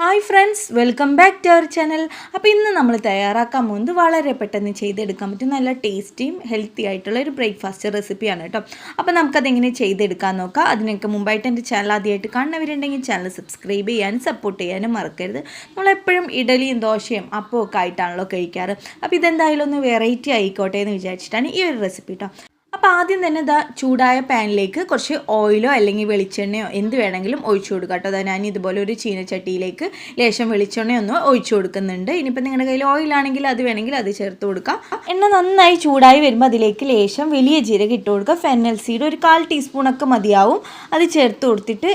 Hi friends welcome back to our channel അപ്പോൾ ഇന്ന് നമ്മൾ തയ്യാറാക്കാൻ പോകുന്നത് വളരെ പെട്ടെന്ന് ചെയ്തെടുക്കാൻ പറ്റും നല്ല ടേസ്റ്റിയും ഹെൽത്തി ആയിട്ടുള്ള ഒരു ബ്രേക്ക്ഫാസ്റ്റ് റെസിപ്പിയാണ് കേട്ടോ. അപ്പോൾ നമുക്കതെങ്ങനെ ചെയ്തെടുക്കാൻ നോക്കാം. അതിനൊക്കെ മുമ്പായിട്ട് എന്റെ ചാനൽ ആദ്യമായിട്ട് കാണുന്നവരുണ്ടെങ്കിൽ ചാനൽ സബ്സ്ക്രൈബ് ചെയ്യാനും സപ്പോർട്ട് ചെയ്യാനും മറക്കരുത്. നമ്മളെപ്പോഴും ഇഡലിയും ദോശയും അപ്പവും ഒക്കെ ആയിട്ടാണല്ലോ കഴിക്കാറ്. അപ്പോൾ ഇതെന്തായാലും ഒന്ന് വെറൈറ്റി ആയിക്കോട്ടെ എന്ന് വിചാരിച്ചിട്ടാണ് ഈ ഒരു റെസിപ്പി കേട്ടോ അപ്പോൾ ആദ്യം തന്നെ ഇതാ ചൂടായ പാനിലേക്ക് കുറച്ച് ഓയിലോ അല്ലെങ്കിൽ വെളിച്ചെണ്ണയോ എന്ത് വേണമെങ്കിലും ഒഴിച്ചു കൊടുക്കുക കേട്ടോ. അതാ ഞാൻ ഇതുപോലെ ഒരു ചീനച്ചട്ടിയിലേക്ക് ലേശം വെളിച്ചെണ്ണയൊന്ന് ഒഴിച്ചു കൊടുക്കുന്നുണ്ട്. ഇനിയിപ്പോൾ നിങ്ങളുടെ കയ്യിൽ ഓയിലാണെങ്കിൽ അത് വേണമെങ്കിൽ അത് ചേർത്ത് കൊടുക്കാം. എണ്ണ നന്നായി ചൂടായി വരുമ്പോൾ അതിലേക്ക് ലേശം വലിയ ജീരകം ഇട്ട് കൊടുക്കുക. ഫെന്നൽ സീഡ് ഒരു കാൽ ടീസ്പൂണൊക്കെ മതിയാവും. അത് ചേർത്ത് കൊടുത്തിട്ട്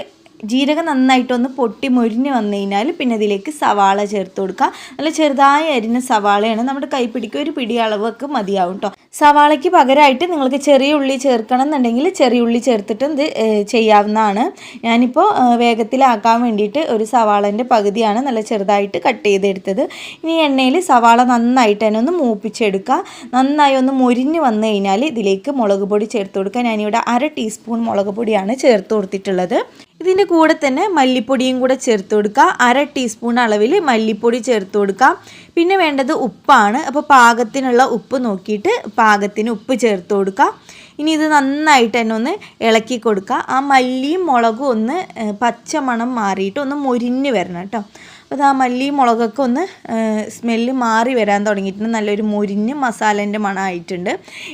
ജീരകം നന്നായിട്ടൊന്ന് പൊട്ടി മൊരിഞ്ഞ് വന്നു കഴിഞ്ഞാൽ പിന്നെ അതിലേക്ക് സവാള ചേർത്ത് കൊടുക്കുക നല്ല ചെറുതായി അരിഞ്ഞ സവാളയാണ് നമ്മുടെ കൈപ്പിടിക്ക് ഒരു പിടി അളവൊക്കെ മതിയാവും കേട്ടോ സവാളയ്ക്ക് പകരമായിട്ട് നിങ്ങൾക്ക് ചെറിയ ഉള്ളി ചേർക്കണം എന്നുണ്ടെങ്കിൽ ചെറിയ ഉള്ളി ചേർത്തിട്ട് ഇത് ചെയ്യാവുന്നതാണ്. ഞാനിപ്പോൾ വേഗത്തിലാക്കാൻ വേണ്ടിയിട്ട് ഒരു സവാളന്റെ പകുതിയാണ് നല്ല ചെറുതായിട്ട് കട്ട് ചെയ്തെടുത്തത്. ഇനി എണ്ണയിൽ സവാള നന്നായിട്ട് തന്നെ ഒന്ന് മൂപ്പിച്ചെടുക്കുക നന്നായി ഒന്ന് മൊരിഞ്ഞ് വന്നു കഴിഞ്ഞാൽ ഇതിലേക്ക് മുളക് പൊടി ചേർത്ത് കൊടുക്കുക ഞാനിവിടെ അര ടീസ്പൂൺ മുളക് പൊടിയാണ് ചേർത്ത് കൊടുത്തിട്ടുള്ളത്. ഇതിന്റെ കൂടെ തന്നെ മല്ലിപ്പൊടിയും കൂടെ ചേർത്ത് കൊടുക്കുക. അര ടീസ്പൂൺ അളവിൽ മല്ലിപ്പൊടി ചേർത്ത് കൊടുക്കാം പിന്നെ വേണ്ടത് ഉപ്പാണ്. അപ്പോൾ പാകത്തിനുള്ള ഉപ്പ് നോക്കിയിട്ട് പാകത്തിന് ഉപ്പ് ചേർത്ത് കൊടുക്കുക. ഇനി ഇത് നന്നായിട്ട് തന്നെ ഒന്ന് ഇളക്കി കൊടുക്കുക. ആ മല്ലിയും മുളകും ഒന്ന് പച്ചമണം മാറിയിട്ട് ഒന്ന് മൊരിഞ്ഞ് വരണം കേട്ടോ. അപ്പോൾ ആ മല്ലി മുളകൊക്കെ ഒന്ന് സ്മെല്ല് മാറി വരാൻ തുടങ്ങിയിട്ടുണ്ട്. നല്ലൊരു മുരിഞ്ഞ് മസാലേന്റെ മണമായിട്ടുണ്ട്.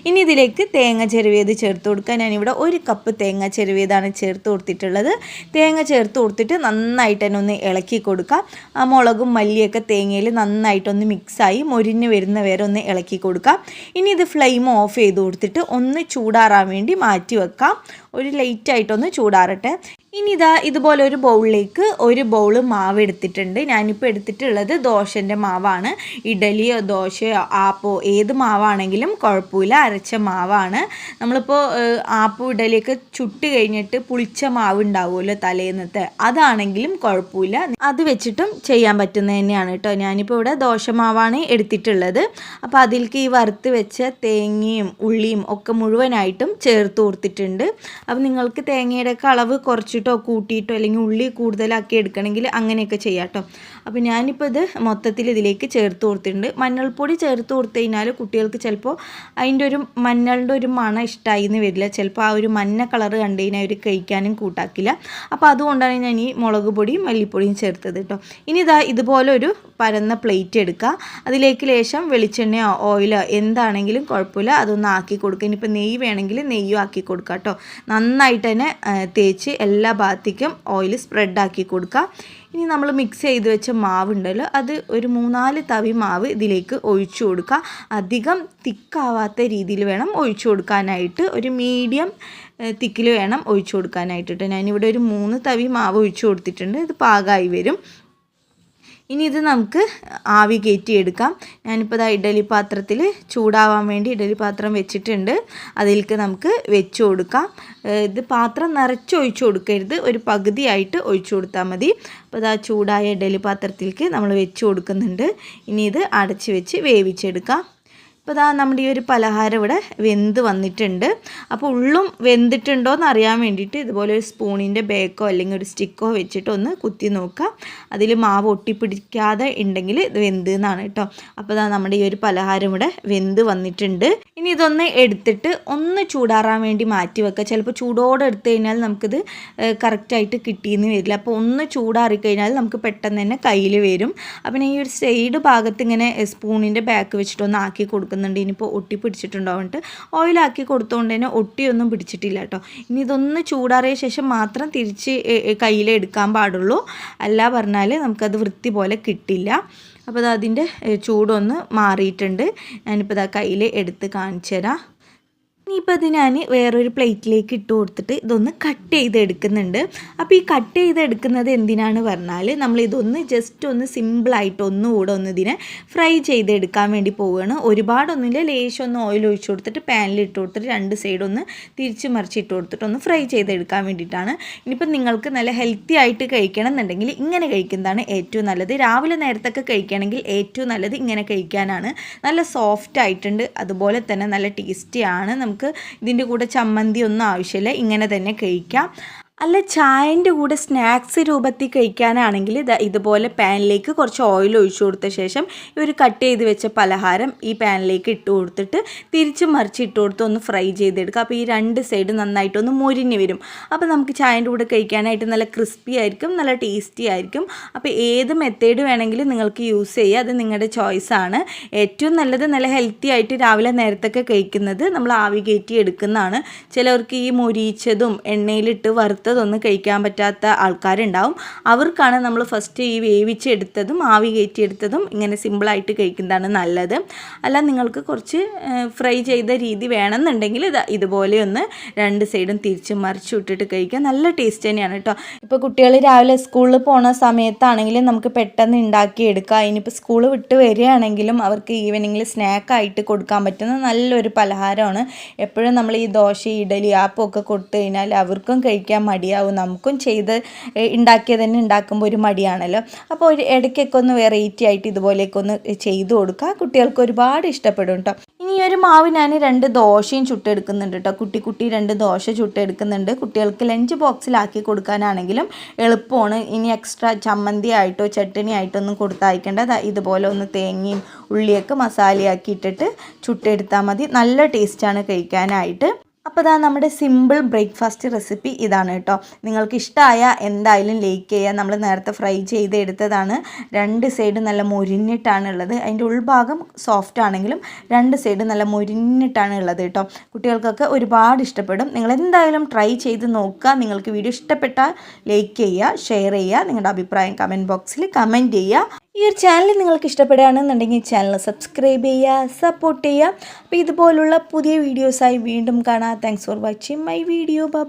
ഇനി ഇതിലേക്ക് തേങ്ങ ചെരുവേത് ചേർത്ത് കൊടുക്കുക. ഞാനിവിടെ ഒരു കപ്പ് തേങ്ങ ചെരുവേതാണ് ചേർത്ത് കൊടുത്തിട്ടുള്ളത്. തേങ്ങ ചേർത്ത് കൊടുത്തിട്ട് നന്നായിട്ട് തന്നെ ഒന്ന് ഇളക്കി കൊടുക്കുക. ആ മുളകും മല്ലിയൊക്കെ തേങ്ങയിൽ നന്നായിട്ടൊന്ന് മിക്സായി മുരിഞ്ഞ് വരുന്ന വരെ ഒന്ന് ഇളക്കി കൊടുക്കുക. ഇനി ഇത് ഫ്ലെയിം ഓഫ് ചെയ്ത് കൊടുത്തിട്ട് ഒന്ന് ചൂടാറാൻ വേണ്ടി മാറ്റി വെക്കാം. ഒരു ലൈറ്റായിട്ടൊന്ന് ചൂടാറട്ടെ. ഇനി ഇതാ ഇതുപോലെ ഒരു ബൗളിലേക്ക് ഒരു ബൗൾ മാവ് എടുത്തിട്ടുണ്ട് ഞാനിപ്പോൾ എടുത്തിട്ടുള്ളത് ദോശന്റെ മാവാണ്. ഇഡലിയോ ദോശയോ ആപ്പോ ഏത് മാവാണെങ്കിലും കുഴപ്പമില്ല. അരച്ച മാവാണ്. നമ്മളിപ്പോൾ ആപ്പോ ഇഡലിയൊക്കെ ചുട്ട് കഴിഞ്ഞിട്ട് പുളിച്ച മാവ് ഉണ്ടാവുമല്ലോ തലേന്നത്തെ. അതാണെങ്കിലും കുഴപ്പമില്ല. അത് വെച്ചിട്ടും ചെയ്യാൻ പറ്റുന്നത് തന്നെയാണ് കേട്ടോ. ഞാനിപ്പോൾ ഇവിടെ ദോശ മാവാണ് എടുത്തിട്ടുള്ളത്. അപ്പോൾ അതിലേക്ക് ഈ വറുത്ത് വെച്ച തേങ്ങയും ഉള്ളിയും ഒക്കെ മുഴുവനായിട്ടും ചേർത്ത് കൊടുത്തിട്ടുണ്ട്. അപ്പോൾ നിങ്ങൾക്ക് തേങ്ങയുടെ അളവ് കുറച്ചിട്ടോ കൂട്ടിയിട്ടോ അല്ലെങ്കിൽ ഉള്ളി കൂടുതലാക്കി എടുക്കണമെങ്കിൽ അങ്ങനെയൊക്കെ ചെയ്യാം കേട്ടോ അപ്പോൾ ഞാനിപ്പോൾ ഇത് മൊത്തത്തിൽ ഇതിലേക്ക് ചേർത്ത് കൊടുത്തിട്ടുണ്ട്. മഞ്ഞൾപ്പൊടി ചേർത്ത് കൊടുത്തു കഴിഞ്ഞാൽ കുട്ടികൾക്ക് ചിലപ്പോൾ അതിന്റെ ഒരു മഞ്ഞളുടെ ഒരു മണം ഇഷ്ടമായി എന്ന് വരില്ല. ചിലപ്പോൾ ആ ഒരു മഞ്ഞ കളർ കണ്ടു കഴിഞ്ഞാൽ അവർ കഴിക്കാനും കൂട്ടാക്കില്ല. അപ്പോൾ അതുകൊണ്ടാണ് ഞാൻ ഈ മുളക് പൊടിയും മല്ലിപ്പൊടിയും ചേർത്തത് കേട്ടോ ഇനി ഇതാ ഇതുപോലെ ഒരു പരന്ന പ്ലേറ്റ് എടുക്കുക അതിലേക്ക് ലേശം വെളിച്ചെണ്ണയോ ഓയിലോ എന്താണെങ്കിലും കുഴപ്പമില്ല. അതൊന്ന് ആക്കി കൊടുക്കുക ഇനിയിപ്പോൾ നെയ്യ് വേണമെങ്കിൽ നെയ്യും ആക്കി കൊടുക്കുക കേട്ടോ നന്നായിട്ട് തന്നെ തേച്ച് എല്ലാ ഭാഗത്തേക്കും ഓയിൽ സ്പ്രെഡാക്കി കൊടുക്കുക ഇനി നമ്മൾ മിക്സ് ചെയ്ത് വെച്ച മാവ് ഉണ്ടല്ലോ അത് ഒരു മൂന്നാൽ തവി മാവ് ഇതിലേക്ക് ഒഴിച്ചു കൊടുക്കുക. അധികം തിക്കാവാത്ത രീതിയിൽ വേണം ഒഴിച്ചു കൊടുക്കാനായിട്ട്. ഒരു മീഡിയം തിക്കിൽ വേണം ഒഴിച്ചു കൊടുക്കാനായിട്ട്. കേട്ടോ ഞാനിവിടെ ഒരു മൂന്ന് തവി മാവ് ഒഴിച്ചു കൊടുത്തിട്ടുണ്ട്. ഇത് പാകമായി വരും. ഇനി ഇത് നമുക്ക് ആവി കയറ്റിയെടുക്കാം ഞാനിപ്പോൾ ഇതാ ഇഡലി പാത്രത്തിൽ ചൂടാവാൻ വേണ്ടി ഇഡലി പാത്രം വെച്ചിട്ടുണ്ട്. അതിലേക്ക് നമുക്ക് വെച്ച് കൊടുക്കാം. ഇത് പാത്രം നിറച്ച് ഒഴിച്ചു കൊടുക്കരുത്. ഒരു പകുതിയായിട്ട് ഒഴിച്ചു കൊടുത്താൽ മതി. അപ്പോൾ ഇതാ ചൂടായ ഇഡലി പാത്രത്തിലേക്ക് നമ്മൾ വെച്ച് കൊടുക്കുന്നുണ്ട്. ഇനി ഇത് അടച്ച് വെച്ച് വേവിച്ചെടുക്കാം. ഇപ്പോൾ ഇതാ നമ്മുടെ ഈ ഒരു പലഹാരം ഇവിടെ വെന്ത് വന്നിട്ടുണ്ട്. അപ്പോൾ ഉള്ളും വെന്തിട്ടുണ്ടോ എന്ന് അറിയാൻ വേണ്ടിയിട്ട് ഇതുപോലെ ഒരു സ്പൂണിന്റെ ബേക്കോ അല്ലെങ്കിൽ ഒരു സ്റ്റിക്കോ വെച്ചിട്ട് ഒന്ന് കുത്തി നോക്കുക അതിൽ മാവ് ഒട്ടിപ്പിടിക്കാതെ ഉണ്ടെങ്കിൽ ഇത് വെന്ത് എന്നാണ് കേട്ടോ. അപ്പോൾ ഇതാ നമ്മുടെ ഈ ഒരു പലഹാരം ഇവിടെ വെന്ത് വന്നിട്ടുണ്ട്. ഇനി ഇതൊന്ന് എടുത്തിട്ട് ഒന്ന് ചൂടാറാൻ വേണ്ടി മാറ്റി വെക്കുക ചിലപ്പോൾ ചൂടോടെ എടുത്തു കഴിഞ്ഞാൽ നമുക്കിത് കറക്റ്റായിട്ട് കിട്ടിയെന്ന് വരില്ല. അപ്പോൾ ഒന്ന് ചൂടാറി കഴിഞ്ഞാൽ നമുക്ക് പെട്ടെന്ന് തന്നെ കയ്യിൽ വരും. അപ്പം ഈ ഒരു സൈഡ് ഭാഗത്ത് ഇങ്ങനെ സ്പൂണിന്റെ ബാക്ക് വെച്ചിട്ടൊന്ന് ആക്കി കൊടുക്കും. കൊടുക്കുന്നുണ്ട്. ഇനിയിപ്പോൾ ഒട്ടി പിടിച്ചിട്ടുണ്ടാവുന്നിട്ട് ഓയിലാക്കി കൊടുത്തുകൊണ്ട് തന്നെ ഒട്ടിയൊന്നും പിടിച്ചിട്ടില്ല കേട്ടോ ഇനി ഇതൊന്ന് ചൂടാറിയ ശേഷം മാത്രം തിരിച്ച് കയ്യിലെടുക്കാൻ പാടുള്ളൂ. അല്ല പറഞ്ഞാൽ നമുക്കത് വൃത്തി പോലെ കിട്ടില്ല. അപ്പോൾ അതിന്റെ ചൂടൊന്ന് മാറിയിട്ടുണ്ട്. ഞാനിപ്പോൾ ഇതാ കയ്യിൽ എടുത്ത് കാണിച്ചു തരാം ഇനിയിപ്പോൾ അത് ഞാൻ വേറൊരു പ്ലേറ്റിലേക്ക് ഇട്ട് കൊടുത്തിട്ട് ഇതൊന്ന് കട്ട് ചെയ്ത് എടുക്കുന്നുണ്ട് അപ്പോൾ ഈ കട്ട് ചെയ്തെടുക്കുന്നത് എന്തിനാണ് പറഞ്ഞാൽ നമ്മൾ ഇതൊന്ന് ജസ്റ്റ് ഒന്ന് സിമ്പിളായിട്ട് ഒന്നുകൂടെ ഒന്ന് ഇതിനെ ഫ്രൈ ചെയ്തെടുക്കാൻ വേണ്ടി പോവുകയാണ്. ഒരുപാടൊന്നുമില്ല. ലേശം ഒന്ന് ഓയിൽ ഒഴിച്ചു കൊടുത്തിട്ട് പാനിൽ ഇട്ട് കൊടുത്തിട്ട് രണ്ട് സൈഡ് ഒന്ന് തിരിച്ച് മറിച്ച് ഇട്ട് കൊടുത്തിട്ട് ഒന്ന് ഫ്രൈ ചെയ്തെടുക്കാൻ വേണ്ടിയിട്ടാണ്. ഇനിയിപ്പോൾ നിങ്ങൾക്ക് നല്ല ഹെൽത്തി ആയിട്ട് കഴിക്കണം എന്നുണ്ടെങ്കിൽ ഇങ്ങനെ കഴിക്കുന്നതാണ് ഏറ്റവും നല്ലത്. രാവിലെ നേരത്തൊക്കെ കഴിക്കുകയാണെങ്കിൽ ഏറ്റവും നല്ലത് ഇങ്ങനെ കഴിക്കാനാണ്. നല്ല സോഫ്റ്റ് ആയിട്ടുണ്ട്. അതുപോലെ തന്നെ നല്ല ടേസ്റ്റി ആണ്. നമുക്ക് ഇതിന്റെ കൂടെ ചമ്മന്തി ഒന്നും ആവശ്യമില്ല. ഇങ്ങനെ തന്നെ കഴിക്കാം. അല്ല ചായന്റെ കൂടെ സ്നാക്സ് രൂപത്തിൽ കഴിക്കാനാണെങ്കിൽ ഇതുപോലെ പാനിലേക്ക് കുറച്ച് ഓയിൽ ഒഴിച്ചു കൊടുത്ത ശേഷം ഇവർ കട്ട് ചെയ്ത് വെച്ച പലഹാരം ഈ പാനിലേക്ക് ഇട്ട് കൊടുത്തിട്ട് തിരിച്ച് മറിച്ച് ഇട്ട് കൊടുത്ത് ഒന്ന് ഫ്രൈ ചെയ്തെടുക്കുക. അപ്പോൾ ഈ രണ്ട് സൈഡ് നന്നായിട്ടൊന്ന് മുരിഞ്ഞ് വരും. അപ്പോൾ നമുക്ക് ചായന്റെ കൂടെ കഴിക്കാനായിട്ട് നല്ല ക്രിസ്പി ആയിരിക്കും നല്ല ടേസ്റ്റി ആയിരിക്കും. അപ്പോൾ ഏത് മെത്തേഡ് വേണമെങ്കിലും നിങ്ങൾക്ക് യൂസ് ചെയ്യുക അത് നിങ്ങളുടെ ചോയ്സാണ് ഏറ്റവും നല്ലത് നല്ല ഹെൽത്തി ആയിട്ട് രാവിലെ നേരത്തൊക്കെ കഴിക്കുന്നത് നമ്മൾ ആവി കയറ്റി എടുക്കുന്നതാണ്. ചിലവർക്ക് ഈ മൊരിയിച്ചതും എണ്ണയിലിട്ട് വറുത്തതൊന്നും കഴിക്കാൻ പറ്റാത്ത ആൾക്കാരുണ്ടാവും. അവർക്കാണ് നമ്മൾ ഫസ്റ്റ് ഈ വേവിച്ചെടുത്തതും ആവി കയറ്റിയെടുത്തതും ഇങ്ങനെ സിമ്പിളായിട്ട് കഴിക്കുന്നതാണ് നല്ലത്. അല്ല നിങ്ങൾക്ക് കുറച്ച് ഫ്രൈ ചെയ്ത രീതി വേണമെന്നുണ്ടെങ്കിൽ ഇത് ഇതുപോലെ ഒന്ന് രണ്ട് സൈഡും തിരിച്ച് മറിച്ച് വിട്ടിട്ട് കഴിക്കുക. നല്ല ടേസ്റ്റ് തന്നെയാണ് കേട്ടോ ഇപ്പോൾ കുട്ടികൾ രാവിലെ സ്കൂളിൽ പോണ സമയത്താണെങ്കിലും നമുക്ക് പെട്ടെന്ന് ഉണ്ടാക്കി എടുക്കാം. ഇനിയിപ്പോൾ സ്കൂൾ വിട്ട് വരികയാണെങ്കിലും അവർക്ക് ഈവനിങ്ങിൽ സ്നാക്കായിട്ട് കൊടുക്കാൻ പറ്റുന്ന നല്ലൊരു പലഹാരമാണ്. എപ്പോഴും നമ്മൾ ഈ ദോശ ഇഡലി ആപ്പൊക്കെ കൊടുത്തു കഴിഞ്ഞാൽ അവർക്കും കഴിക്കാൻ മടിയാവും. നമുക്കും ചെയ്ത് ഉണ്ടാക്കിയത് തന്നെ ഉണ്ടാക്കുമ്പോൾ ഒരു മടിയാണല്ലോ. അപ്പോൾ ഒരു ഇടയ്ക്കൊക്കെ ഒന്ന് വെറൈറ്റി ആയിട്ട് ഇതുപോലെയൊക്കെ ഒന്ന് ചെയ്തു കൊടുക്കുക. കുട്ടികൾക്ക് ഒരുപാട് ഇഷ്ടപ്പെടും കേട്ടോ ഇനി ഒരു മാവ് ഞാൻ രണ്ട് ദോശയും ചുട്ടെടുക്കുന്നുണ്ട് കേട്ടോ കുട്ടി കുട്ടി രണ്ട് ദോശ ചുട്ടെടുക്കുന്നുണ്ട്. കുട്ടികൾക്ക് ലഞ്ച് ബോക്സിലാക്കി കൊടുക്കാനാണെങ്കിലും എളുപ്പമാണ്. ഇനി എക്സ്ട്രാ ചമ്മന്തി ആയിട്ടോ ചട്ടണി ആയിട്ടോ ഒന്നും കൊടുത്തയക്കേണ്ട. ഇതുപോലെ ഒന്ന് തേങ്ങയും ഉള്ളിയൊക്കെ മസാലയാക്കി ഇട്ടിട്ട് ചുട്ടെടുത്താൽ മതി. നല്ല ടേസ്റ്റാണ് കഴിക്കാനായിട്ട്. അപ്പോൾ ഇതാ നമ്മുടെ സിമ്പിൾ ബ്രേക്ക്ഫാസ്റ്റ് റെസിപ്പി ഇതാണ് കേട്ടോ നിങ്ങൾക്ക് ഇഷ്ടമായ എന്തായാലും ലേക്ക് ചെയ്യുക നമ്മൾ നേരത്തെ ഫ്രൈ ചെയ്തെടുത്തതാണ്. രണ്ട് സൈഡ് നല്ല മുരിഞ്ഞിട്ടാണ് ഉള്ളത് അതിന്റെ ഉൾഭാഗം സോഫ്റ്റ് ആണെങ്കിലും രണ്ട് സൈഡ് നല്ല മുരിഞ്ഞിട്ടാണ് ഉള്ളത് കേട്ടോ കുട്ടികൾക്കൊക്കെ ഒരുപാട് ഇഷ്ടപ്പെടും. നിങ്ങൾ എന്തായാലും ട്രൈ ചെയ്ത് നോക്കുക. നിങ്ങൾക്ക് വീഡിയോ ഇഷ്ടപ്പെട്ടാൽ ലൈക്ക് ചെയ്യുക ഷെയർ ചെയ്യുക. നിങ്ങളുടെ അഭിപ്രായം കമന്റ് ബോക്സിൽ കമന്റ് ചെയ്യുക. ഈ ഒരു ചാനൽ നിങ്ങൾക്ക് ഇഷ്ടപ്പെടുകയാണെന്നുണ്ടെങ്കിൽ ചാനൽ സബ്സ്ക്രൈബ് ചെയ്യുക സപ്പോർട്ട് ചെയ്യുക. അപ്പോൾ ഇതുപോലുള്ള പുതിയ വീഡിയോസായി വീണ്ടും കാണാം. Thanks for watching my video bye